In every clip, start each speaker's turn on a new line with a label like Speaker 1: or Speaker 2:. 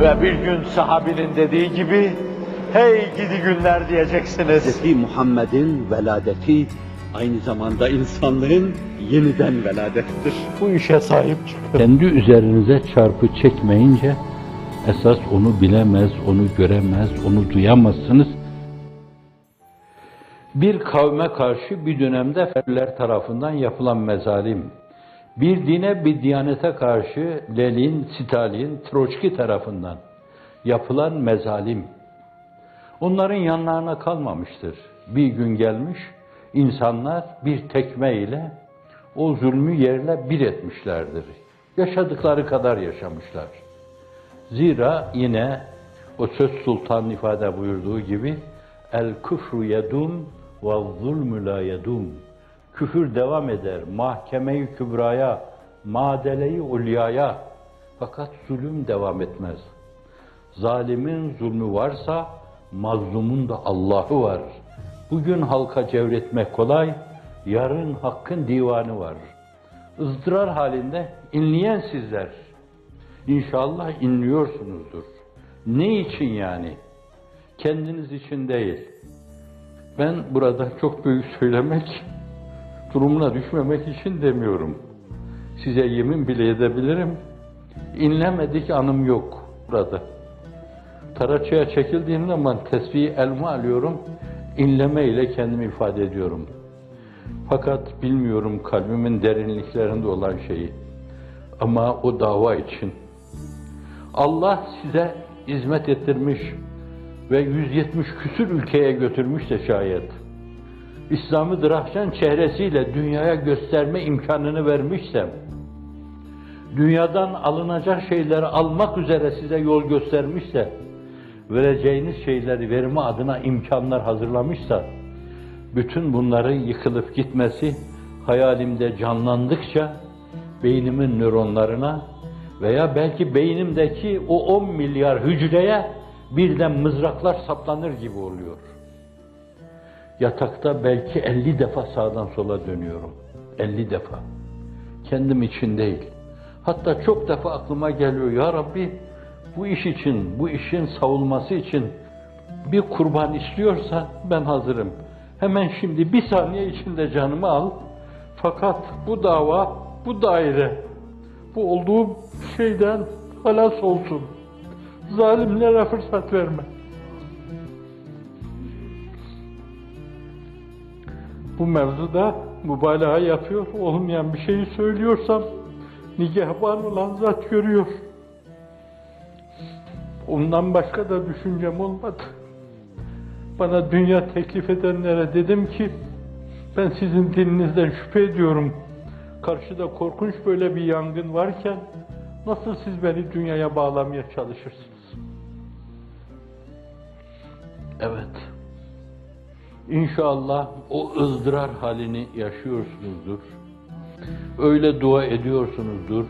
Speaker 1: Ve bir gün sahabinin dediği gibi, hey gidi günler diyeceksiniz.
Speaker 2: Hz. Muhammed'in veladeti aynı zamanda insanlığın yeniden veladettir.
Speaker 1: Bu işe sahip çıkın.
Speaker 3: Kendi üzerinize çarpı çekmeyince esas onu bilemez, onu göremez, onu duyamazsınız. Bir kavme karşı bir dönemde Ferler tarafından yapılan mezalim, bir dine bir diyanete karşı Lenin, Stalin, Troçki tarafından yapılan mezalim, onların yanlarına kalmamıştır. Bir gün gelmiş, insanlar bir tekme ile o zulmü yerle bir etmişlerdir. Yaşadıkları kadar yaşamışlar. Zira yine o söz sultan ifade buyurduğu gibi el küfru yedum ve zulmü la yedum. Küfür devam eder mahkemeyi kübraya, madeleyi ulyaya. Fakat zulüm devam etmez. Zalimin zulmü varsa mazlumun da Allah'ı var. Bugün halka cevretmek kolay, yarın hakkın divanı var. ızdırar halinde inleyen sizler. İnşallah inliyorsunuzdur. Ne için yani? Kendiniz için değil. Ben burada çok büyük söylemek, durumuna düşmemek için demiyorum. Size yemin bile edebilirim. İnlemedik anım yok burada. Taraçıya çekildiğim zaman tesbihi elma alıyorum, inleme ile kendimi ifade ediyorum. Fakat bilmiyorum kalbimin derinliklerinde olan şeyi. Ama o dava için. Allah size hizmet ettirmiş ve 170 küsür ülkeye götürmüş de şayet. İslam'ı Drahşan çehresiyle dünyaya gösterme imkanını vermişsem, dünyadan alınacak şeyleri almak üzere size yol göstermişse, vereceğiniz şeyleri verme adına imkanlar hazırlamışsa, bütün bunların yıkılıp gitmesi hayalimde canlandıkça beynimin nöronlarına veya belki beynimdeki o 10 milyar hücreye birden mızraklar saplanır gibi oluyor. Yatakta belki 50 defa sağdan sola dönüyorum. 50 defa. Kendim için değil. Hatta çok defa aklıma geliyor ya Rabbi bu iş için, bu işin savulması için bir kurban istiyorsa ben hazırım. Hemen şimdi bir saniye içinde canımı al. Fakat bu dava, bu daire, bu olduğu şeyden halas olsun. Zalimlere fırsat verme. Bu mevzuda mübalağa yapıyor, olmayan bir şeyi söylüyorsam nigahban olan zat görüyor. Ondan başka da düşüncem olmadı. Bana dünya teklif edenlere dedim ki, ben sizin dininizden şüphe ediyorum. Karşıda korkunç böyle bir yangın varken, nasıl siz beni dünyaya bağlamaya çalışırsınız? Evet. İnşallah o ızdırar halini yaşıyorsunuzdur. Öyle dua ediyorsunuzdur.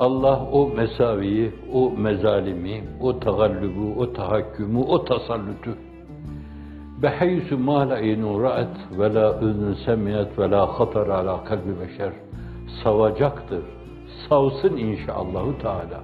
Speaker 3: Allah o mesaviyi, o mezalimi, o tagallubu, o tahakkümü, o tasallutu بحيث ما لا عين رأت ولا أذن سمعت ولا خطر على kalbi beşer savacaktır. Savsın inşallahü teala.